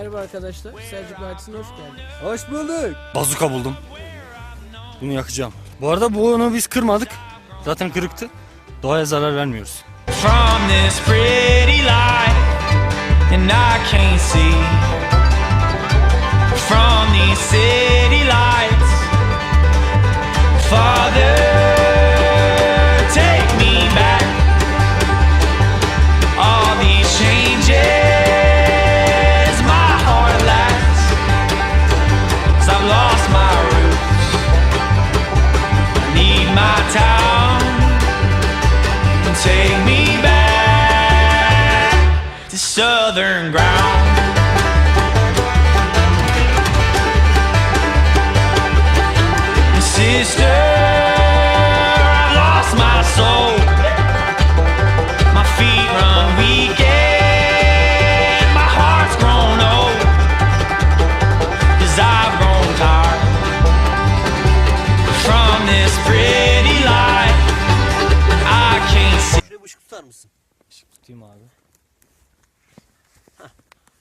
Merhaba arkadaşlar, Selçuk Vadisi'ne hoş geldiniz. Hoş bulduk. Bazuka buldum. Bunu yakacağım. Bu arada bu onu biz kırmadık. Zaten kırıktı. Doğaya zarar vermiyoruz. from this pretty light, and I can't see from these city lights. Southern ground. Sister, I've lost my soul. My feet run weak and my heart's grown old. Cause I've grown tired from this pretty life. I can't see. Şuraya tutar mısın? Tutayım abi.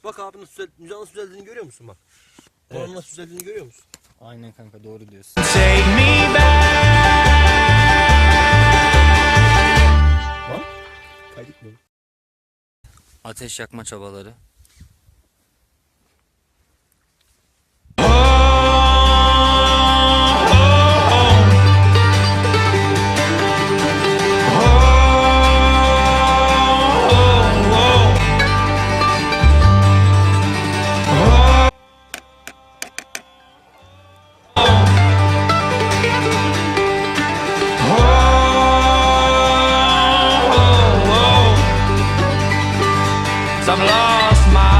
Bak abi nasıl düzel, müze nasıl düzeldiğini görüyor musun bak? Evet. Oranın nasıl düzeldiğini görüyor musun? Aynen kanka doğru diyorsun. Take me back. Ateş yakma çabaları.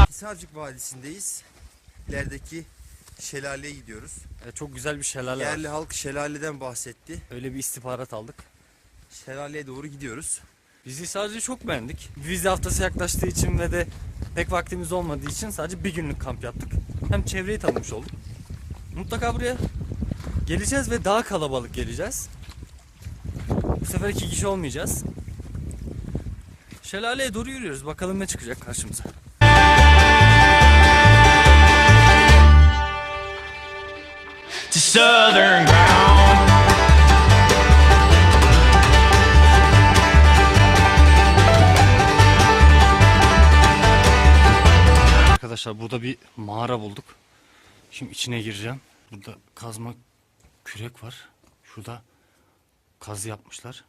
Hisarcık Vadisi'ndeyiz. İlerideki şelaleye gidiyoruz. Evet, çok güzel bir şelale Yerli var. halk şelaleden bahsetti. Öyle bir istihbarat aldık. Şelaleye doğru gidiyoruz. Bizi sadece çok beğendik. Vize haftası yaklaştığı için ve de pek vaktimiz olmadığı için sadece bir günlük kamp yaptık. Hem çevreyi tanımış olduk. Mutlaka buraya geleceğiz ve daha kalabalık geleceğiz. Bu sefer iki kişi olmayacağız. Şelaleye doğru yürüyoruz. Bakalım ne çıkacak karşımıza. to southern ground. Arkadaşlar burada bir mağara bulduk. Şimdi içine gireceğim. Burada kazma kürek var. Şurada kazı yapmışlar.